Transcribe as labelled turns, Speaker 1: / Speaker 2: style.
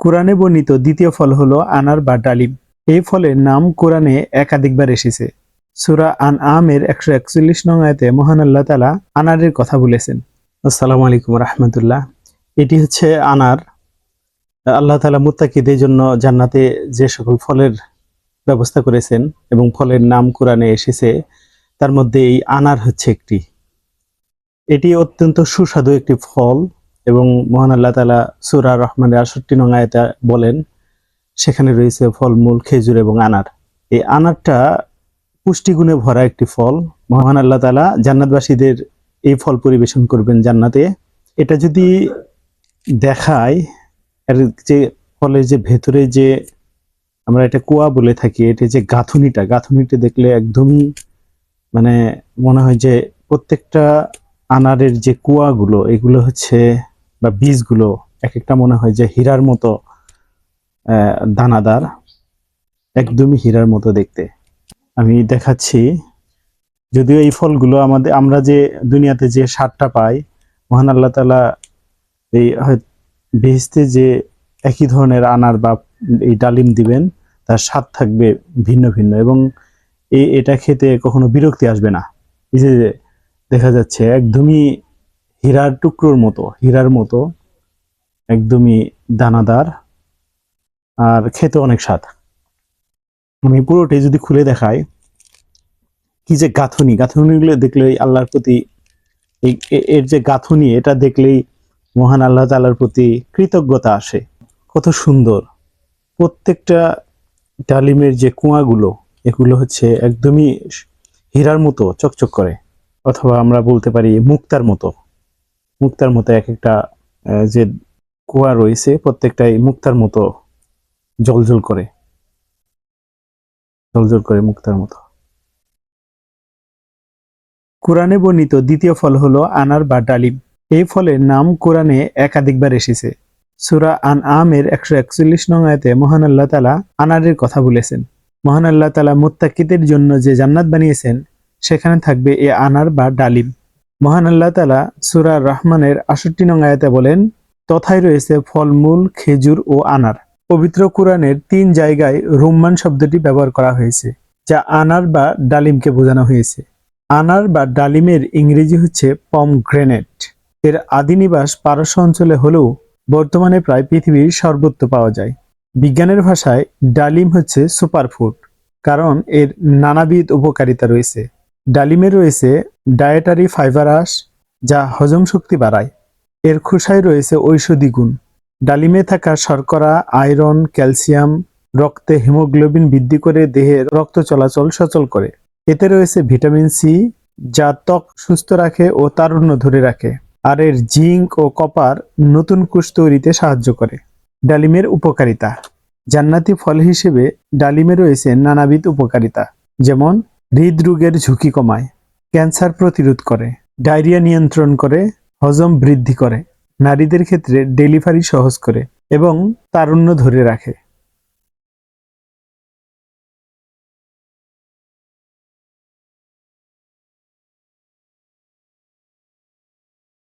Speaker 1: কোরআনে বর্ণিত দ্বিতীয় ফল হলো আনার বা ডালিম। এই ফলের নাম কোরআনে একাধিকবার এসেছে। সুরা আন আমের একশো একচল্লিশ নং আয়তে মহান আল্লাহ তালা আনারের কথা বলেছেন। আসসালামু আলাইকুম রহমতুল্লাহ। এটি হচ্ছে আনার। আল্লাহ তালা মুত্তাকিদের জন্য জান্নাতে যে সকল ফলের ব্যবস্থা করেছেন এবং ফলের নাম কোরআনে এসেছে, তার মধ্যে এই আনার হচ্ছে একটি। এটি অত্যন্ত সুস্বাদু একটি ফল। এবং মহান আল্লাহ তালা সুরা রহমানের আষট্টি নং আয়তা বলেন, সেখানে রয়েছে ফলমূল, খেজুর এবং আনার। এই আনারটা পুষ্টিগুণে ভরা একটি ফল। মহান আল্লাহ তালা জান্নাতবাসীদের এই ফল পরিবেশন করবেন জান্নাতে। এটা যদি দেখায়, এর যে ফলের যে ভেতরে যে আমরা এটা কুয়া বলে থাকি, এটা যে গাঁথুনিটা গাঁথুনিটা দেখলে একদমই মানে মনে হয় যে প্রত্যেকটা আনারের যে কুয়াগুলো, এগুলো হচ্ছে বা বীজগুলো এক একটা মনে হয় যে হীরার মতো দানাদার, একদমই হীরার মতো দেখতে। আমি দেখাচ্ছি, যদিও এই ফলগুলো আমাদের, আমরা যে দুনিয়াতে যে স্বাদটা পাই, মহান আল্লাহ তালা এই বেহেশতে যে একই ধরনের আনার বা এই ডালিম দিবেন, তার স্বাদ থাকবে ভিন্ন ভিন্ন এবং এই এটা খেতে কখনো বিরক্তি আসবে না। এই যে দেখা যাচ্ছে, একদমই হীরার টুকরোর মতো, হীরার মতো, একদমই দানাদার আর খেতে অনেক স্বাদ। আমি পুরোটাই যদি খুলে দেখাই, কি যে গাঁথুনি, গাঁথুনিগুলো দেখলেই আল্লাহর প্রতি এর যে গাঁথুনি, এটা দেখলেই মহান আল্লাহ তাআলার প্রতি কৃতজ্ঞতা আসে। কত সুন্দর। প্রত্যেকটা ডালিমের যে কুয়াগুলো, এগুলো হচ্ছে একদমই হীরার মতো, চকচক করে, অথবা আমরা বলতে পারি মুক্তার মতো। মুক্তার মতো এক একটা যে কুয়া রয়েছে, প্রত্যেকটাই মুক্তার মতো জলজল করে। জলজল করে মুক্তার মতো। কোরআনে বর্ণিত দ্বিতীয় ফল হলো আনার বা ডালিম। এই ফলের নাম কোরআনে একাধিকবার এসেছে। সুরা আন আমের একশো একচল্লিশ নং আয়তে মহান আল্লাহ তালা আনারের কথা বলেছেন। মহান আল্লাহ তালা মুত্তাকিদের জন্য যে জান্নাত বানিয়েছেন, সেখানে থাকবে এ আনার বা ডালিম। মহান আল্লাহ তালা সুরা রহমানের আষট্টি নং আয়াতে বলেন, তথায় রয়েছে ফলমূল, খেজুর ও আনার। পবিত্র কোরআনের তিন জায়গায় রুম্মান শব্দটি ব্যবহার করা হয়েছে, যা আনার বা ডালিমকে বোঝানো হয়েছে। আনার বা ডালিমের ইংরেজি হচ্ছে পম গ্রেনেট এর আদি নিবাস পারস্য অঞ্চলে হলেও বর্তমানে প্রায় পৃথিবীর সর্বত্র পাওয়া যায়। বিজ্ঞানের ভাষায় ডালিম হচ্ছে সুপারফুড কারণ এর নানাবিধ উপকারিতা রয়েছে। ডালিমে রয়েছে ডায়েটারি ফাইবারাস যা হজম শক্তি বাড়ায়। এর খোসায় রয়েছে ঔষধি গুণ। ডালিমে থাকা শর্করা, আয়রন, ক্যালসিয়াম রক্তে হিমোগ্লোবিন বৃদ্ধি করে দেহের রক্ত চলাচল সচল করে। এতে রয়েছে ভিটামিন সি যা ত্বক সুস্থ রাখে ও তারুণ্য ধরে রাখে। আর এর জিঙ্ক ও কপার নতুন কোষ তৈরিতে সাহায্য করে। ডালিমের উপকারিতা। জান্নাতি ফল হিসেবে ডালিমে রয়েছে নানাবিধ উপকারিতা, যেমন হৃদরোগের ঝুঁকি কমায়, ক্যান্সার প্রতিরোধ করে, ডায়রিয়া নিয়ন্ত্রণ করে, হজম বৃদ্ধি করে, নারীদের ক্ষেত্রে ডেলিভারি সহজ করে এবং তারুণ্য ধরে রাখে।